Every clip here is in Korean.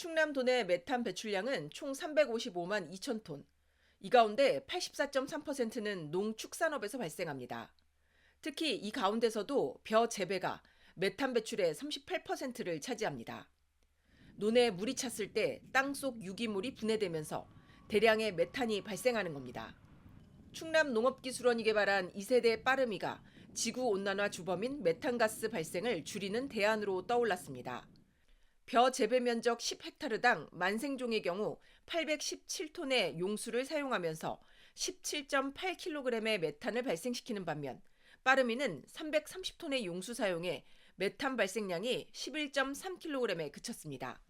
충남 도내 메탄 배출량은 총 355만 2천 톤. 이 가운데 84.3%는 농축산업에서 발생합니다. 특히 이 가운데서도 벼 재배가 메탄 배출의 38%를 차지합니다. 논에 물이 찼을 때 땅속 유기물이 분해되면서 대량의 메탄이 발생하는 겁니다. 충남 농업기술원이 개발한 2세대 빠르미가 지구 온난화 주범인 메탄가스 발생을 줄이는 대안으로 떠올랐습니다. 벼 재배 면적 10헥타르당 만생종의 경우 817톤의 용수를 사용하면서 17.8kg의 메탄을 발생시키는 반면 빠르미는 330톤의 용수 사용해 메탄 발생량이 11.3kg에 그쳤습니다.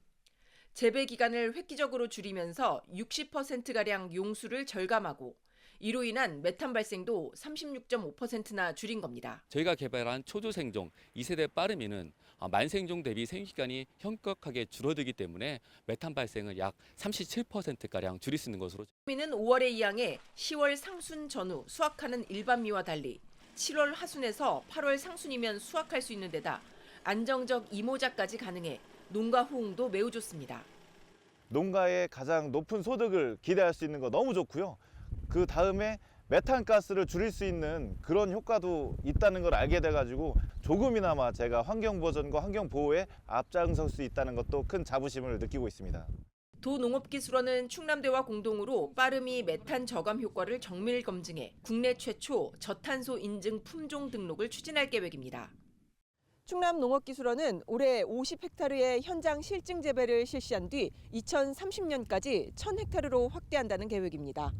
재배 기간을 획기적으로 줄이면서 60%가량 용수를 절감하고 이로 인한 메탄 발생도 36.5%나 줄인 겁니다. 저희가 개발한 초조 생종 2세대 빠르미는 아, 만생종 대비 생기간이 현격하게 줄어들기 때문에 메탄 발생을 약 37%가량 줄일 수 있는 것으로 미는 5월에 이양해 10월 상순 전후 수확하는 일반 미와 달리 7월 하순에서 8월 상순이면 수확할 수 있는 데다 안정적 이모작까지 가능해 농가 호응도 매우 좋습니다. 농가의 가장 높은 소득을 기대할 수 있는 거 너무 좋고요. 그 다음에 메탄 가스를 줄일 수 있는 그런 효과도 있다는 걸 알게 돼가지고 조금이나마 제가 환경 보전과 환경 보호에 앞장설 수 있다는 것도 큰 자부심을 느끼고 있습니다. 도농업기술원은 충남대와 공동으로 빠름이 메탄 저감 효과를 정밀 검증해 국내 최초 저탄소 인증 품종 등록을 추진할 계획입니다. 충남농업기술원은 올해 50헥타르의 현장 실증 재배를 실시한 뒤 2030년까지 1000헥타르로 확대한다는 계획입니다.